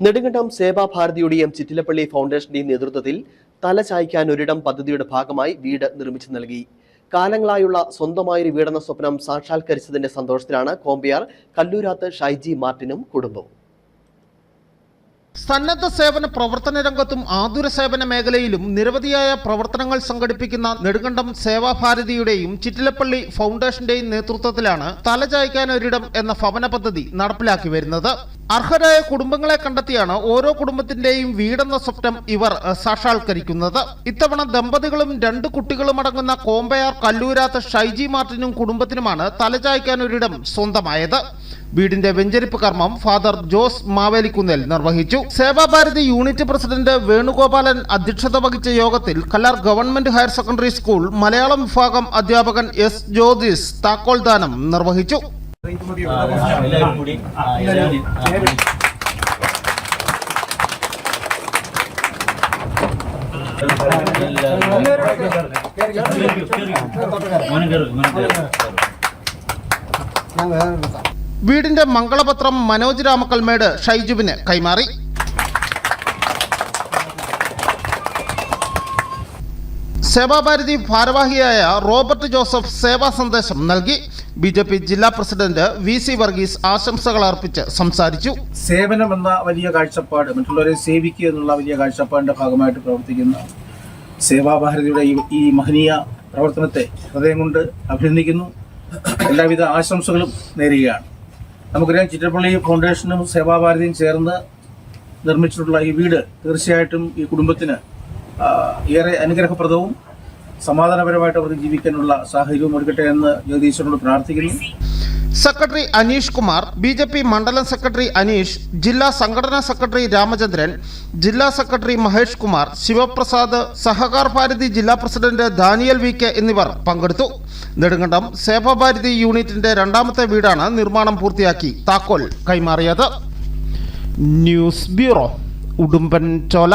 നെടുങ്കണ്ടം സേവാഭാരതിയുടെയും ചിറ്റിലപ്പള്ളി ഫൗണ്ടേഷന്റെയും നേതൃത്വത്തിൽ തല ചായ്ക്കാൻ ഒരിടം പദ്ധതിയുടെ ഭാഗമായി വീട് നിർമ്മിച്ചു നൽകി. കാലങ്ങളായുള്ള സ്വന്തമായൊരു വീടെന്ന സ്വപ്നം സാക്ഷാത്കരിച്ചതിന്റെ സന്തോഷത്തിലാണ് കോമ്പിയാർ കല്ലൂരാത്ത് ഷൈജി മാർട്ടിനും കുടുംബവും. സന്നദ്ധ സേവന പ്രവർത്തന രംഗത്തും ആതുര സേവന മേഖലയിലും നിരവധിയായ പ്രവർത്തനങ്ങൾ സംഘടിപ്പിക്കുന്ന നെടുങ്കണ്ടം സേവാഭാരതിയുടെയും ചിറ്റിലപ്പള്ളി ഫൗണ്ടേഷന്റെയും നേതൃത്വത്തിലാണ് തലചായ്ക്കാൻ ഒരിടം എന്ന ഭവന പദ്ധതി നടപ്പിലാക്കി വരുന്നത്. അർഹരായ കുടുംബങ്ങളെ കണ്ടെത്തിയാണ് ഓരോ കുടുംബത്തിന്റെയും വീടെന്ന സ്വപ്നം ഇവർ സാക്ഷാത്കരിക്കുന്നത്. ഇത്തവണ ദമ്പതികളും രണ്ട് കുട്ടികളും അടങ്ങുന്ന കോമ്പയാർ കല്ലൂരാത്ത ഷൈജി മാർട്ടിനും കുടുംബത്തിനുമാണ് തലചായ്ക്കാൻ ഒരിടം സ്വന്തമായത്. വീടിന്റെ വെഞ്ചരിപ്പ് കർമ്മം ഫാദർ ജോസ് മാവേലിക്കുന്നേൽ നിർവഹിച്ചു സേവാഭാരതി യൂണിറ്റ് പ്രസിഡന്റ് വേണുഗോപാലൻ അധ്യക്ഷത വഹിച്ച യോഗത്തിൽ Kallar government higher secondary school Malayalam വിഭാഗം അധ്യാപകൻ എസ് ജ്യോതിസ് താക്കോൽദാനം നിർവഹിച്ചു കൂടി വീടിന്റെ മംഗളപത്രം മനോജ് രാമക്കൽമേട് ഷൈജുവിന് കൈമാറി. സേവാഭാരതി ഭാരവാഹിയായ റോബർട്ട് ജോസഫ് സേവാ സന്ദേശം നൽകി. ബി ജെ പി ജില്ലാ പ്രസിഡന്റ് വി സി വർഗീസ് ആശംസകൾ അർപ്പിച്ച് സംസാരിച്ചു. സേവനം എന്ന വലിയ കാഴ്ചപ്പാട് മറ്റുള്ളവരെ സേവിക്കുക എന്നുള്ള വലിയ കാഴ്ചപ്പാടിന്റെ ഭാഗമായിട്ട് പ്രവർത്തിക്കുന്ന സേവാഭാരതിയുടെ ഈ മഹനീയ പ്രവർത്തനത്തെ ഹൃദയം കൊണ്ട് അഭിനന്ദിക്കുന്നു. എല്ലാവിധ ആശംസകളും നേരുകയാണ്. നമുക്കറിയാം ചിറ്റപ്പള്ളി ഫൗണ്ടേഷനും സേവാഭാരതിയും ചേർന്ന് നിർമ്മിച്ചിട്ടുള്ള ഈ വീട് തീർച്ചയായിട്ടും ഈ കുടുംബത്തിന് ഏറെ അനുഗ്രഹപ്രദവും സമാധാനപരമായിട്ട് അവർക്ക് ജീവിക്കാനുള്ള സാഹചര്യവും ഒരുക്കട്ടെ എന്ന് ജഗദീശ്വരനോട് പ്രാർത്ഥിക്കുന്നു. Secretary Aneesh Kumar B J P മണ്ഡലം സെക്രട്ടറി അനീഷ് ജില്ലാ സംഘടനാ സെക്രട്ടറി രാമചന്ദ്രൻ ജില്ലാ സെക്രട്ടറി മഹേഷ് കുമാർ ശിവപ്രസാദ് സഹകാർ ഭാരതി ജില്ലാ പ്രസിഡന്റ് ദാനിയൽ വി കെ എന്നിവർ പങ്കെടുത്തു. നെടുങ്കണ്ടം സേവാഭാരതി യൂണിറ്റിന്റെ രണ്ടാമത്തെ വീടാണ് നിർമ്മാണം പൂർത്തിയാക്കി താക്കോൽ കൈമാറിയത്. News bureau Udumbanchola.